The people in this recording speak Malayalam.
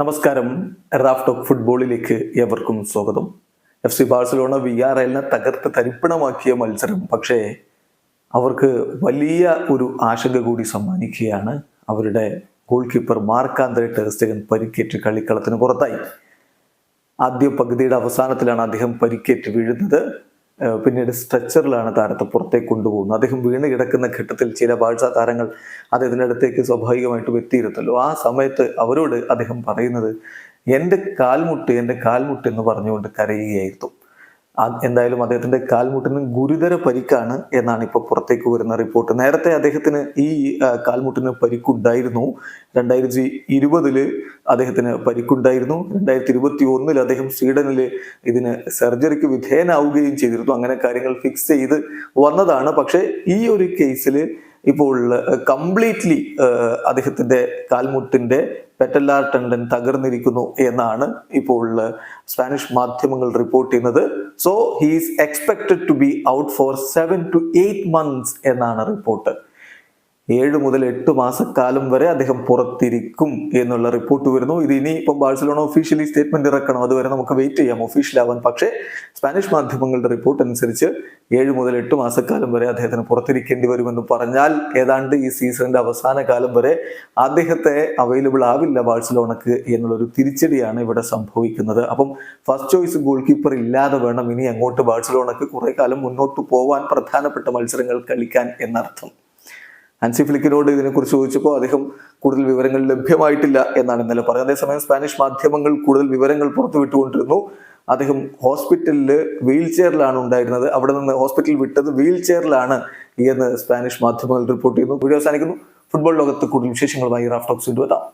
നമസ്കാരം. റാഫ് ടോക്ക് ഫുട്ബോളിലേക്ക് എവർക്കും സ്വാഗതം. F C Barcelona V R എല്ലിനെ തകർത്ത് തരിപ്പണമാക്കിയ മത്സരം. പക്ഷേ അവർക്ക് വലിയ ഒരു ആശങ്ക കൂടി സമ്മാനിക്കുകയാണ് അവരുടെ ഗോൾ കീപ്പർ മാർക്കാന്തര ടെസ്റ്റകൻ പരിക്കേറ്റ് കളിക്കളത്തിന് പുറത്തായി. ആദ്യ പകുതിയുടെ അവസാനത്തിലാണ് അദ്ദേഹം പരിക്കേറ്റ് വീഴുന്നത്. പിന്നീട് സ്ട്രെച്ചറിലാണ് താരത്തെ പുറത്തേക്ക് കൊണ്ടുപോകുന്നത്. അദ്ദേഹം വീണ് കിടക്കുന്ന ഘട്ടത്തിൽ ചില ബാഴ്സ താരങ്ങൾ അദ്ദേഹത്തിന്റെ അടുത്തേക്ക് സ്വാഭാവികമായിട്ടും എത്തിയിരുത്തല്ലോ ആ സമയത്ത് അവരോട് അദ്ദേഹം പറയുന്നത് എന്റെ കാൽമുട്ട് എന്റെ കാൽമുട്ട് എന്ന് പറഞ്ഞുകൊണ്ട് കരയുകയായിരുന്നു. എന്തായാലും അദ്ദേഹത്തിന്റെ കാൽമുട്ടിന് ഗുരുതര പരിക്കാണ് എന്നാണ് ഇപ്പോൾ പുറത്തേക്ക് വരുന്ന റിപ്പോർട്ട്. നേരത്തെ അദ്ദേഹത്തിന് ഈ കാൽമുട്ടിന് പരിക്കുണ്ടായിരുന്നു. രണ്ടായിരത്തി ഇരുപതിൽ അദ്ദേഹത്തിന് പരിക്കുണ്ടായിരുന്നു. രണ്ടായിരത്തി ഇരുപത്തി ഒന്നിൽ അദ്ദേഹം സ്വീഡനിൽ ഇതിന് സർജറിക്ക് വിധേയനാവുകയും ചെയ്തിരുന്നു. അങ്ങനെ കാര്യങ്ങൾ ഫിക്സ് ചെയ്ത് വന്നതാണ്. പക്ഷേ ഈ ഒരു കേസിൽ ഇപ്പോൾ കംപ്ലീറ്റ്ലി അദ്ദേഹത്തിന്റെ കാൽമുട്ടിന്റെ പെറ്റല്ലാർ ടെൻഡൻ തകർന്നിരിക്കുന്നു എന്നാണ് ഇപ്പോൾ സ്പാനിഷ് മാധ്യമങ്ങൾ റിപ്പോർട്ട് ചെയ്യുന്നത്. So he's expected to be out for seven to eight months എന്നാണ് റിപ്പോർട്ട് ഏഴ് മുതൽ എട്ട് മാസക്കാലം വരെ അദ്ദേഹം പുറത്തിരിക്കും എന്നുള്ള റിപ്പോർട്ട് വരുന്നു. ഇത് ഇനി ഇപ്പം ബാഴ്സലോണ ഒഫീഷ്യലി സ്റ്റേറ്റ്മെന്റ് ഇറക്കണം. അതുവരെ നമുക്ക് വെയിറ്റ് ചെയ്യാം. ഒഫീഷ്യൽ ആവാൻ. പക്ഷേ സ്പാനിഷ് മാധ്യമങ്ങളുടെ റിപ്പോർട്ട് അനുസരിച്ച് ഏഴ് മുതൽ എട്ട് മാസക്കാലം വരെ അദ്ദേഹത്തിന് പുറത്തിരിക്കേണ്ടി വരുമെന്ന് പറഞ്ഞാൽ ഏതാണ്ട് ഈ സീസണിന്റെ അവസാന കാലം വരെ അദ്ദേഹത്തെ അവൈലബിൾ ആവില്ല ബാഴ്സലോണക്ക് എന്നുള്ളൊരു തിരിച്ചടിയാണ് ഇവിടെ സംഭവിക്കുന്നത്. അപ്പം ഫസ്റ്റ് ചോയ്സ് ഗോൾ കീപ്പർ ഇല്ലാതെ വേണം ഇനി അങ്ങോട്ട് ബാഴ്സലോണക്ക് കുറെ കാലം മുന്നോട്ട് പോവാൻ പ്രധാനപ്പെട്ട മത്സരങ്ങൾ കളിക്കാൻ എന്നർത്ഥം. ഹൻസി ഫ്ലിക്കിനോട് ഇതിനെക്കുറിച്ച് ചോദിച്ചപ്പോൾ അദ്ദേഹം കൂടുതൽ വിവരങ്ങൾ ലഭ്യമായിട്ടില്ല എന്നാണ് ഇന്നലെ പറഞ്ഞത്. അതേസമയം സ്പാനിഷ് മാധ്യമങ്ങൾ കൂടുതൽ വിവരങ്ങൾ പുറത്തുവിട്ടുകൊണ്ടിരുന്നു അദ്ദേഹം ഹോസ്പിറ്റലിൽ വീൽ ചെയറിലാണ് ഉണ്ടായിരുന്നത്. അവിടെ നിന്ന് ഹോസ്പിറ്റൽ വിട്ടത് വീൽ ചെയറിലാണ് എന്ന് സ്പാനിഷ് മാധ്യമങ്ങൾ റിപ്പോർട്ട് ചെയ്യുന്നു. വീഡിയോ അവസാനിക്കുന്നു. ഫുട്ബോൾ ലോകത്ത് കൂടുതൽ വിശേഷങ്ങളുമായി റാഫ് വെത്താം